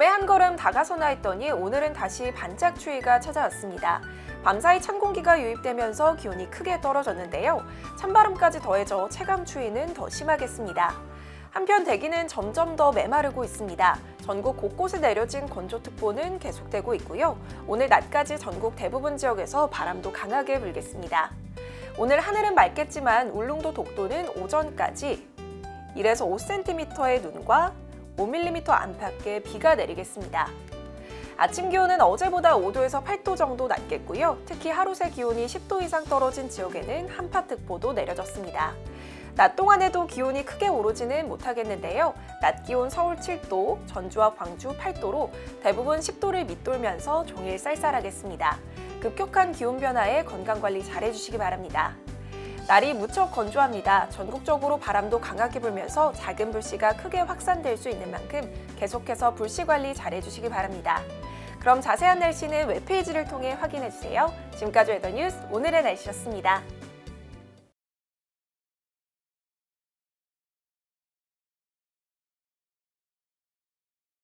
한 걸음 다가서나 했더니 오늘은 다시 반짝 추위가 찾아왔습니다. 밤사이 찬 공기가 유입되면서 기온이 크게 떨어졌는데요. 찬바람까지 더해져 체감 추위는 더 심하겠습니다. 한편 대기는 점점 더 메마르고 있습니다. 전국 곳곳에 내려진 건조특보는 계속되고 있고요. 오늘 낮까지 전국 대부분 지역에서 바람도 강하게 불겠습니다. 오늘 하늘은 맑겠지만 울릉도 독도는 오전까지 1에서 5cm의 눈과 5mm 안팎의 비가 내리겠습니다. 아침 기온은 어제보다 5도에서 8도 정도 낮겠고요. 특히 하루 새 기온이 10도 이상 떨어진 지역에는 한파특보도 내려졌습니다. 낮 동안에도 기온이 크게 오르지는 못하겠는데요. 낮 기온 서울 7도, 전주와 광주 8도로 대부분 10도를 밑돌면서 종일 쌀쌀하겠습니다. 급격한 기온 변화에 건강 관리 잘 해주시기 바랍니다. 날이 무척 건조합니다. 전국적으로 바람도 강하게 불면서 작은 불씨가 크게 확산될 수 있는 만큼 계속해서 불씨 관리 잘 해주시기 바랍니다. 그럼 자세한 날씨는 웹페이지를 통해 확인해 주세요. 지금까지 웨더뉴스 오늘의 날씨였습니다.